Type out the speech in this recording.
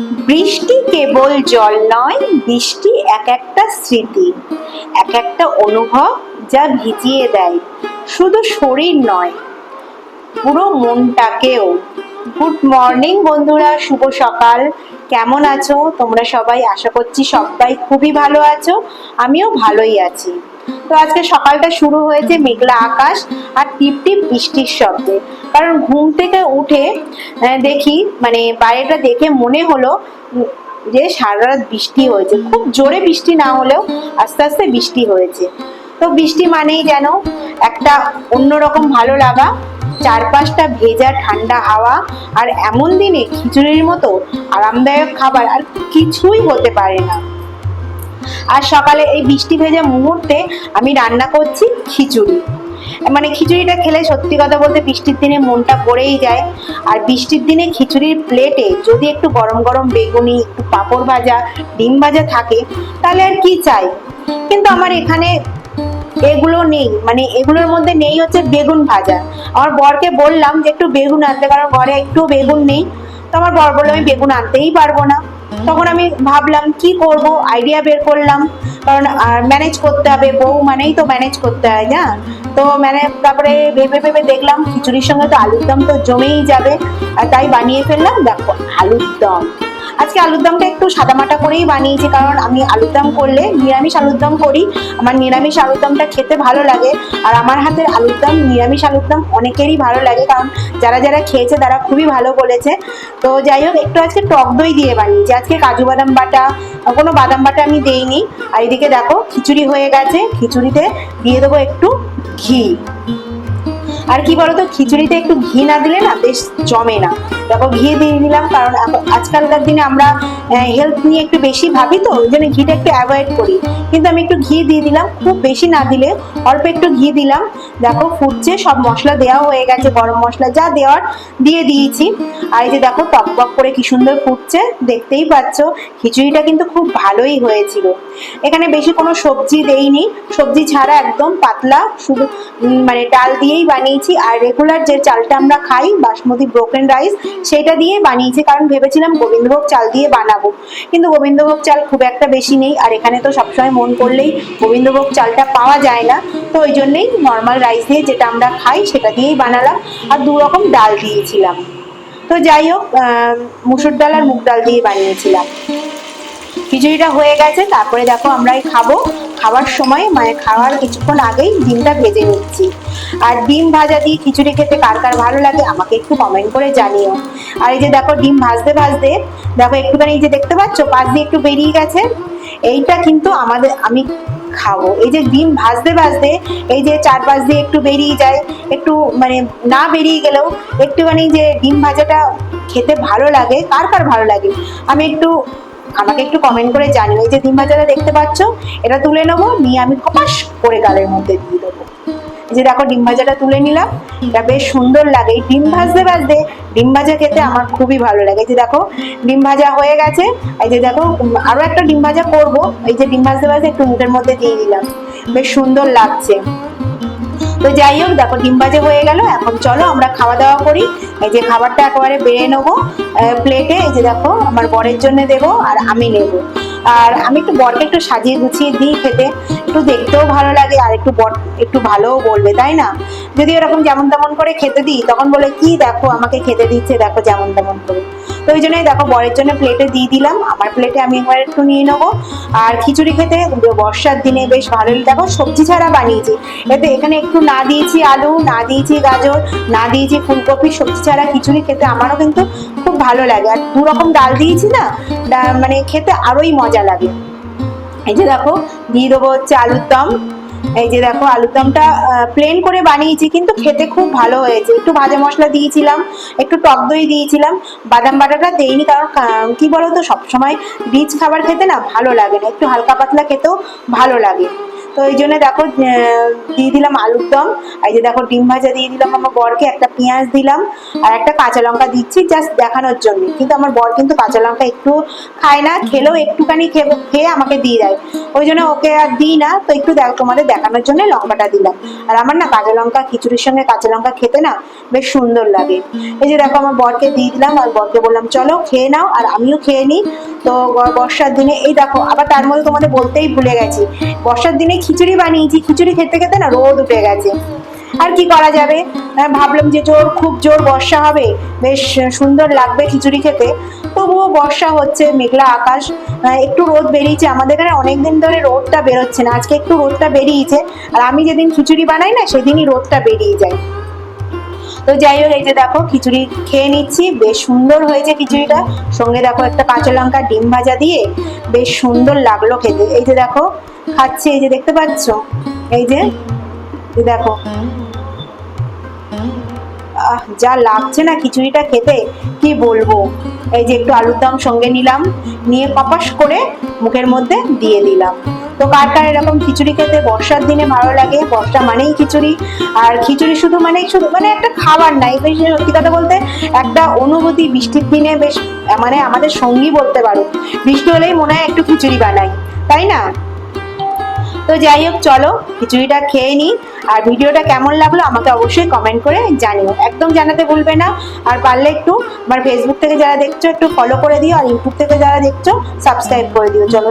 বৃষ্টি কেবল জল নয়, বৃষ্টি এক একটা স্মৃতি, এক একটা অনুভব যা ভিজিয়ে দেয়। শুধু শরীর নয়, পুরো মনটাকেও। গুড মর্নিং বন্ধুরা, শুভ সকাল। কেমন আছো? তোমরা সবাই? আশা করছি সবাই খুবই ভালো আছো। আমিও ভালোই আছি। তো আজকে সকালটা শুরু হয়েছে মেঘলা আকাশ আর টিপ টিপ বৃষ্টির শব্দে। কারণ ঘুম থেকে উঠে দেখি মানে বাইরেটা দেখে মনে হলো যে সারা রাত বৃষ্টি হয়েছে। খুব জোরে বৃষ্টি না হলেও আস্তে আস্তে বৃষ্টি হয়েছে। তো বৃষ্টি মানেই যেন একটা অন্যরকম ভালো লাগা, চারপাশটা ভেজা ঠান্ডা হাওয়া আর এমন দিনে খিচুড়ির মতো আরামদায়ক খাবার আর কিছুই হতে পারে না। আর সকালে এই বৃষ্টি ভেজা মুহূর্তে আমি রান্না করছি খিচুড়ি। মানে খিচুড়িটা খেলে সত্যি কথা বলতে বৃষ্টির দিনে মনটা পড়েই যায়। আর বৃষ্টির দিনে খিচুড়ির প্লেটে যদি একটু গরম গরম বেগুনি, একটু পাঁপড় ভাজা, ডিম ভাজা থাকে, তাহলে আর কি চাই? কিন্তু আমার এখানে এগুলো নেই। মানে এগুলোর মধ্যে নেই হচ্ছে বেগুন ভাজা। আমার বরকে বললাম যে একটু বেগুন আনতে, কারণ ঘরে একটু বেগুন নেই। তো আমার বর বলল, আমি বেগুন আনতেই পারব না। তখন আমি ভাবলাম, কি করব? আইডিয়া বের করলাম। কারণ, আর ম্যানেজ করতে হবে, বউ মানেই তো ম্যানেজ করতে হয়, না? তো মানে তারপরে ভেবে ভেবে দেখলাম, খিচুড়ির সঙ্গে তো আলুর দম তো জমেই যাবে। তাই বানিয়ে ফেললাম। দেখো আলুর দম আজকে আলুর দমটা একটু সাদামাটা করেই বানিয়েছি, কারণ আমি আলুর দম করলে নিরামিষ আলুর দম করি। আমার নিরামিষ আলুর দমটা খেতে ভালো লাগে, আর আমার হাতের আলুর দম, নিরামিষ আলুর দম অনেকেরই ভালো লাগে, কারণ যারা যারা খেয়েছে তারা খুবই ভালো বলেছে। তো যাই হোক, একটু আজকে টক দই দিয়ে বানিয়েছি। আজকে কাজু বাদাম বাটা, কোনো বাদাম বাটা আমি দেইনি। আর এদিকে দেখো, খিচুড়ি হয়ে গেছে, খিচুড়িতে দিয়ে দেবো একটু ঘি। আর কি বলতো, খিচুড়িতে একটু ঘি না দিলে না, বেশ জমে না। দেখো, ঘি দিয়ে দিলাম, কারণ আজকালকার দিনে আমরা হেলথ নিয়ে একটু বেশি ভাবি তো, ওই জন্য ঘিটা একটু অ্যাভয়েড করি। কিন্তু আমি একটু ঘি দিয়ে দিলাম, খুব বেশি না দিলে, অল্প একটু ঘি দিলাম। দেখো, ফুটছে, সব মশলা দেওয়া হয়ে গেছে, গরম মশলা যা দেওয়ার দিয়ে দিয়েছি। আর এই যে দেখো, টক টক করে কি সুন্দর ফুটছে, দেখতেই পাচ্ছ, খিচুড়িটা কিন্তু খুব ভালোই হয়েছিল। এখানে বেশি কোনো সবজি দেইনি, সবজি ছাড়া একদম পাতলা, শুধু মানে ডাল দিয়েই বানিয়েছি, আর রেগুলার যে চালটা আমরা খাই, বাসমতি ব্রোকেন রাইস সেটা দিয়ে বানিয়েছি, কারণ ভেবেছিলাম গোবিন্দভোগ চাল দিয়ে বানাবো। কিন্তু গোবিন্দভোগ চাল খুব একটা বেশি নেই, আর এখানে তো সবসময় মন করলেই গোবিন্দভোগ চালটা পাওয়া যায় না। তো ওই জন্যেই নর্মাল রাইস দিয়ে যেটা আমরা খাই সেটা দিয়েই বানালাম, আর দু রকম ডাল দিয়েছিলাম। তো যাই হোক মুসুর ডাল আর মুগ ডাল দিয়ে বানিয়েছিলাম। খিচুড়িটা হয়ে গেছে, তারপরে দেখো আমরাই খাব। খাওয়ার সময় মানে খাওয়ার কিছুক্ষণ আগেই ডিমটা ভেজে নিচ্ছি। আর ডিম ভাজা দিয়ে খিচুড়ি খেতে কার কার ভালো লাগে আমাকে একটু কমেন্ট করে জানিও। আর এই যে দেখো ডিম ভাজতে ভাজতে, দেখো একটুখানি যে দেখতে পাচ্ছ, পাশ দিয়ে একটু বেরিয়ে গেছে। এইটা কিন্তু আমাদের, আমি খাব। এই যে ডিম ভাজতে ভাজতে, এই যে চারপাশ দিয়ে একটু বেরিয়ে যায়, একটু মানে না বেরিয়ে গেলেও একটুখানি যে ডিম ভাজাটা খেতে ভালো লাগে, কার কার ভালো লাগে? আমি একটু আমাকে একটু কমেন্ট করে জানিও। যে ডিম ভাজাটা দেখতে পাচ্ছ, এটা তুলে নেব, নিয়ে আমি খপাস করে গালের মধ্যে দিয়ে দেবো। যে দেখো ডিম ভাজাটা তুলে নিলাম। এটা বেশ সুন্দর লাগে। এই ডিম ভাজতে ভাজতে ডিম ভাজা খেতে আমার খুবই ভালো লাগে। যে দেখো, ডিম ভাজা হয়ে গেছে। এই যে দেখো আরও একটা ডিম ভাজা করব। এই যে ডিম ভাজতে ভাজতে একটু মুখের মধ্যে দিয়ে দিলাম। বেশ সুন্দর লাগছে। তো যাই হোক, দেখো ডিম ভাজা হয়ে গেল। এখন চলো আমরা খাওয়া দাওয়া করি। এই যে খাবারটা একেবারে বেড়ে নেব প্লেটে এই যে দেখো, আমার বরের জন্য দেবো আর আমি নেব। আর আমি একটু বরকে একটু সাজিয়ে গুছিয়ে দিই খেতে। একটু দেখতেও ভালো লাগে আর একটু বর একটু ভালোও বলবে, তাই না? যদি এরকম যেমন তেমন করে খেতে দিই, তখন বলে, কি দেখো, আমাকে খেতে দিচ্ছে, দেখো যেমন তেমন করে। তো ওই জন্যই দেখো বরের জন্য প্লেটে দিয়ে দিলাম। আমার প্লেটে আমি একবার একটু নিয়ে নেব। আর খিচুড়ি খেতে বর্ষার দিনে বেশ ভালোই দেখো সবজি ছাড়া বানিয়েছি। এতে এখানে একটু না দিয়েছি আলু, না দিয়েছি গাজর, না দিয়েছি ফুলকপি, সবজি ছাড়া খিচুড়ি খেতে আমারও কিন্তু খুব ভালো লাগে। আর দু রকম ডাল দিয়েছি না মানে খেতে আরোই মজা লাগে। এই যে দেখো, দিয়ে দেবো হচ্ছে আলুর দম। এই যে দেখো আলুর দমটা প্লেন করে বানিয়েছি, কিন্তু খেতে খুব ভালো হয়েছে। একটু ভাজা মশলা দিয়েছিলাম, একটু টক দই দিয়েছিলাম, বাদাম বাটাটা দেইনি, কারণ কি কি বলতো, সবসময় বীজ খাবার খেতে না ভালো লাগে না, একটু হালকা পাতলা খেতেও ভালো লাগে। তো এই জন্য দেখো দিয়ে দিলাম আলুর দম। এই যে দেখো, ডিম ভাজা দিয়ে দিলাম আমার বরকে, একটা পেঁয়াজ দিলাম আর একটা কাঁচা লঙ্কা দিচ্ছি জাস্ট দেখানোর জন্য। কিন্তু আমার বর কিন্তু কাঁচা লঙ্কা একটু খায় না, খেলেও একটুখানি খেয়ে আমাকে দিয়ে দেয়। ওই জন্য ওকে আর দিই না, তো একটু দেখো, তোমাদের দেখানোর জন্য লঙ্কাটা দিলাম। আর আমার না কাঁচা লঙ্কা, খিচুড়ির সঙ্গে কাঁচা লঙ্কা খেতে না বেশ সুন্দর লাগে। এই যে দেখো, আমার বরকে দিয়ে দিলাম আর বরকে বললাম, চলো খেয়ে নাও। আর আমিও খেয়ে নিই। তো বর্ষার দিনে, এই দেখো, আবার তার মধ্যে তোমাদের বলতেই ভুলে গেছি। বর্ষার দিনে খিচুড়ি বানিয়েছি, খিচুড়ি খেতে খেতে না রোদ উঠে গেছে। আর কি করা যাবে? ভাবলাম যে জোর, খুব জোর বর্ষা হবে, বেশ সুন্দর লাগবে খিচুড়ি খেতে। তবুও বর্ষা হচ্ছে, মেঘলা আকাশ। একটু রোদ বেরিয়েছে, আমাদের এখানে অনেকদিন ধরে রোদটা বেরোচ্ছে না। আজকে একটু রোদটা বেরিয়েছে, আর আমি যেদিন খিচুড়ি বানাই না, সেদিনই রোদটা বেরিয়ে যায়। তো যাই হোক, এই যে দেখো, খিচুড়ি খেয়ে নিচ্ছি। বেশ সুন্দর হয়েছে খিচুড়িটা। সঙ্গে দেখো একটা কাঁচা লঙ্কা ডিম ভাজা দিয়ে বেশ সুন্দর লাগল খেতে। এই যে দেখো, খাচ্ছি, এই যে দেখতে পাচ্ছ? এই যে দেখো। যা লাগছে না খিচুড়িটা খেতে, কি বলব? এই যে একটু আলুর দম সঙ্গে নিলাম, নিয়ে কপাস করে মুখের মধ্যে দিয়ে দিলাম। তো কার কার এরকম খিচুড়ি খেতে বর্ষার দিনে ভালো লাগে? বর্ষা মানেই খিচুড়ি। আর খিচুড়ি শুধু মানে শুধু মানে একটা খাবার নাই বেশ সত্যি কথা বলতে একটা অনুভূতি বৃষ্টির দিনে বেশ মানে আমাদের সঙ্গী বলতে পারো। বৃষ্টি হলেই মনে হয় একটু খিচুড়ি বানাই, তাই না? তো যাই হোক, চলো খিচুড়িটা খেয়ে নিই। আর ভিডিওটা কেমন লাগল আমাকে অবশ্যই কমেন্ট করে জানিও। একদম জানাতে ভুলবে না। আর পারলে একটু আমার ফেসবুক থেকে যারা দেখছ, একটু ফলো করে দিও। আর ইউটিউব থেকে যারা দেখছ সাবস্ক্রাইব করে দিও। চলো